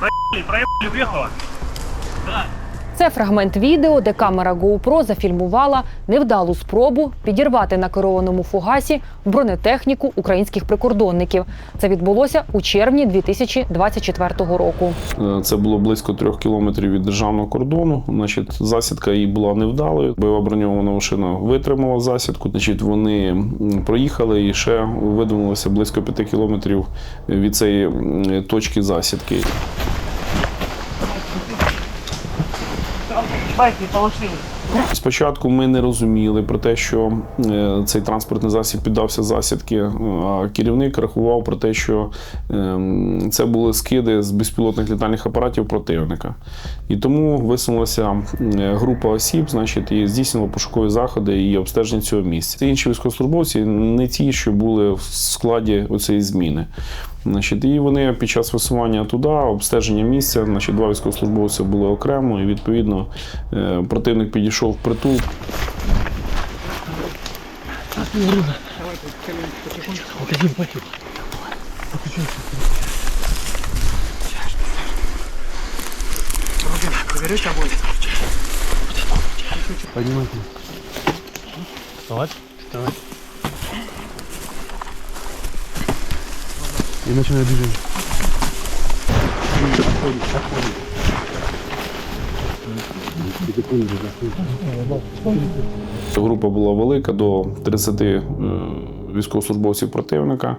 Проебали, проебали, уехала. Це фрагмент відео, де камера GoPro зафільмувала невдалу спробу підірвати на керованому фугасі бронетехніку українських прикордонників. Це відбулося у червні 2024 року. Е, Це було близько трьох кілометрів від державного кордону. Значить, засідка її була невдалою. Бойова броньована машина витримала засідку. Значить, вони проїхали і ще видвинулися близько п'яти кілометрів від цієї точки засідки. 外地装修 Спочатку ми не розуміли про те, що е, цей транспортний засіб піддався засідки, е, а керівник рахував про те, що ем, це були скиди з безпілотних літальних апаратів противника. І тому висунулася е, група осіб, значить, і здійснила пошукові заходи і обстеження цього місця. Це інші військовослужбовці, не ті, що були в складі цієї зміни. Значить, і вони під час висування туди, обстеження місця, значить, два військовослужбовці були окремо, і відповідно противник підійшов пішов в притул. Поднимайте. Вставать? Вставать. И начинаю движение. Отходит, отходит. Група була велика до 30 е, військовослужбовців противника.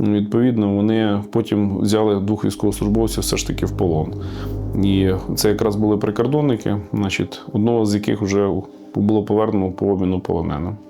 Відповідно, вони потім взяли двох військовослужбовців все ж таки в полон. І це якраз були прикордонники, значить, одного з яких вже було повернено по обміну полоненим.